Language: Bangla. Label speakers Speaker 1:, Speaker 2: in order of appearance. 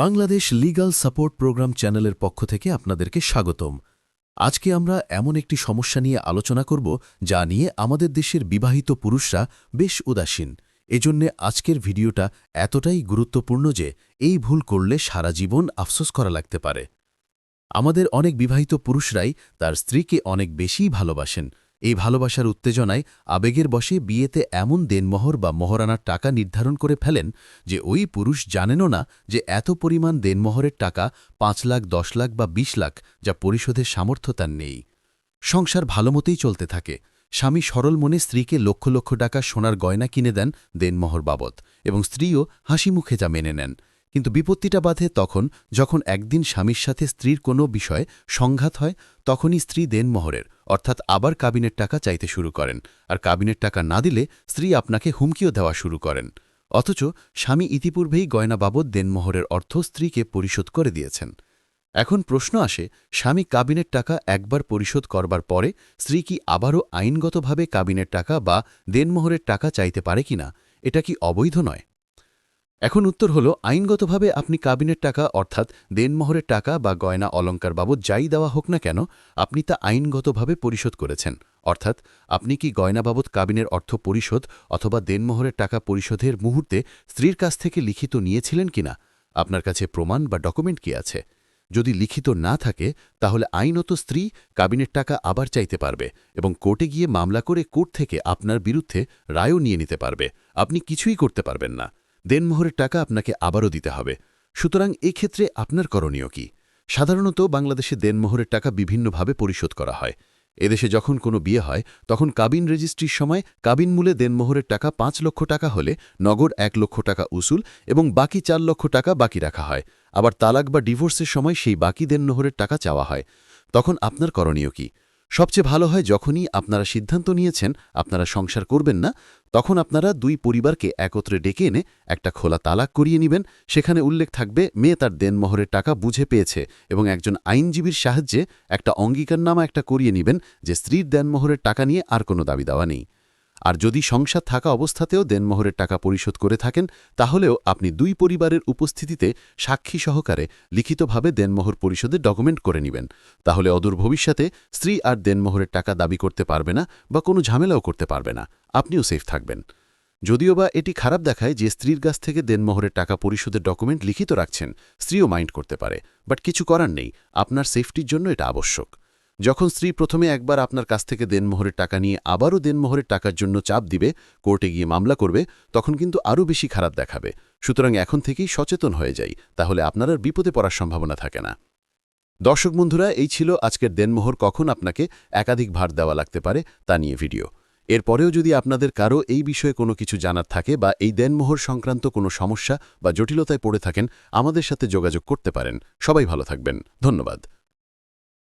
Speaker 1: বাংলাদেশ লিগ্যাল সাপোর্ট প্রোগ্রাম চ্যানেলের পক্ষ থেকে আপনাদেরকে স্বাগতম। আজকে আমরা এমন একটি সমস্যা নিয়ে আলোচনা করব, যা নিয়ে আমাদের দেশের বিবাহিত পুরুষরা বেশ উদাসীন। এজন্যে আজকের ভিডিওটা এতটাই গুরুত্বপূর্ণ যে এই ভুল করলে সারা জীবন আফসোস করা লাগতে পারে। আমাদের অনেক বিবাহিত পুরুষরাই তার স্ত্রীকে অনেক বেশিই ভালোবাসেন। এই ভালোবাসার উত্তেজনায় আবেগের বশে বিয়েতে এমন দেনমোহর বা মহরানার টাকা নির্ধারণ করে ফেলেন যে ওই পুরুষ জানেনও না যে এত পরিমাণ দেনমোহরের টাকা পাঁচ লাখ, দশ লাখ বা ২০ লাখ যা পরিশোধের সামর্থ্য তার নেই। সংসার ভালোমতেই চলতে থাকে। স্বামী সরল মনে স্ত্রীকে লক্ষ লক্ষ টাকা সোনার গয়না কিনে দেন দেনমোহর বাবদ এবং স্ত্রীও হাসি মুখে যা মেনে নেন। কিন্তু বিপত্তিটা বাধে তখন যখন একদিন স্বামীর সাথে স্ত্রীর কোনো বিষয়ে সংঘাত হয়, তখনই স্ত্রী দেনমোহরের অর্থাৎ আবার কাবিনের টাকা চাইতে শুরু করেন, আর কাবিনের টাকা না দিলে স্ত্রী আপনাকে হুমকিও দেওয়া শুরু করেন। অথচ স্বামী ইতিপূর্বেই গয়না বাবদ দেনমোহরের অর্থ স্ত্রীকে পরিশোধ করে দিয়েছেন। এখন প্রশ্ন আসে, স্বামী কাবিনের টাকা একবার পরিশোধ করবার পরে স্ত্রী কি আবারও আইনগতভাবে কাবিনের টাকা বা দেনমোহরের টাকা চাইতে পারে কিনা? এটা কি অবৈধ নয়? এখন উত্তর হল, আইনগতভাবে আপনি কাবিনের টাকা, অর্থাৎ দেনমোহরের টাকা বা গয়না অলঙ্কার বাবদ যাই দেওয়া হোক না কেন, আপনি তা আইনগতভাবে পরিশোধ করেছেন। অর্থাৎ আপনি কি গয়না বাবদ কাবিনের অর্থ পরিশোধ অথবা দেনমোহরের টাকা পরিশোধের মুহূর্তে স্ত্রীর কাছ থেকে লিখিত নিয়েছিলেন কিনা? আপনার কাছে প্রমাণ বা ডকুমেন্ট কি আছে? যদি লিখিত না থাকে, তাহলে আইনত স্ত্রী কাবিনের টাকা আবার চাইতে পারবে এবং কোর্টে গিয়ে মামলা করে কোর্ট থেকে আপনার বিরুদ্ধে রায়ও নিয়ে নিতে পারবে। আপনি কিছুই করতে পারবেন না। দেনমোহরের টাকা আপনাকে আবারও দিতে হবে। সুতরাং এক্ষেত্রে আপনার করণীয় কি? সাধারণত বাংলাদেশে দেনমোহরের টাকা বিভিন্নভাবে পরিশোধ করা হয়। এদেশে যখন কোনো বিয়ে হয়, তখন কাবিন রেজিস্ট্রির সময় কাবিন মূলে দেনমোহরের টাকা পাঁচ লক্ষ টাকা হলে নগদ এক লক্ষ টাকা উসুল এবং বাকি চার লক্ষ টাকা বাকি রাখা হয়। আবার তালাক বা ডিভোর্সের সময় সেই বাকি দেনমোহরের টাকা চাওয়া হয়। তখন আপনার করণীয় কি? সবচেয়ে ভালো হয় যখনই আপনারা সিদ্ধান্ত নিয়েছেন আপনারা সংসার করবেন না, তখন আপনারা দুই পরিবারকে একত্রে ডেকে এনে একটা খোলা তালাক করিয়ে নেবেন। সেখানে উল্লেখ থাকবে, মেয়ে তার দেনমহরের টাকা বুঝে পেয়েছে এবং একজন আইনজীবীর সাহায্যে একটা অঙ্গীকারনামা একটা করিয়ে নেবেন যে স্ত্রীর দেনমহরের টাকা নিয়ে আর কোনো দাবি দেওয়া নেই। আর যদি সংসার থাকা অবস্থাতেও দেনমোহরের টাকা পরিশোধ করে থাকেন, তাহলেও আপনি দুই পরিবারের উপস্থিতিতে সাক্ষী সহকারে লিখিতভাবে দেনমোহর পরিশোধের ডকুমেন্ট করে নেবেন। তাহলে অদূর ভবিষ্যতে স্ত্রী আর দেনমোহরের টাকা দাবি করতে পারবে না বা কোনো ঝামেলাও করতে পারবে না। আপনিও সেফ থাকবেন। যদিও বা এটি খারাপ দেখায় যে স্ত্রীর কাছ থেকে দেনমোহরের টাকা পরিশোধের ডকুমেন্ট লিখিত রাখছেন, স্ত্রীও মাইন্ড করতে পারে। বাট কিছু করার নেই। আপনার সেফটির জন্য এটা আবশ্যক। যখন স্ত্রী প্রথমে একবার আপনার কাছ থেকে দেনমোহরের টাকা নিয়ে আবারও দেনমোহরের টাকার জন্য চাপ দিবে, কোর্টে গিয়ে মামলা করবে, তখন কিন্তু আরও বেশি খারাপ দেখাবে। সুতরাং এখন থেকেই সচেতন হয়ে যাই, তাহলে আপনার আর বিপদে পড়ার সম্ভাবনা থাকে না। দর্শক বন্ধুরা, এই ছিল আজকের দেনমোহর, কখন আপনাকে একাধিক ভার দেওয়া লাগতে পারে তা নিয়ে ভিডিও। এরপরেও যদি আপনাদের কারও এই বিষয়ে কোনো কিছু জানার থাকে বা এই দেনমোহর সংক্রান্ত কোনো সমস্যা বা জটিলতায় পড়ে থাকেন, আমাদের সাথে যোগাযোগ করতে পারেন। সবাই ভালো থাকবেন। ধন্যবাদ।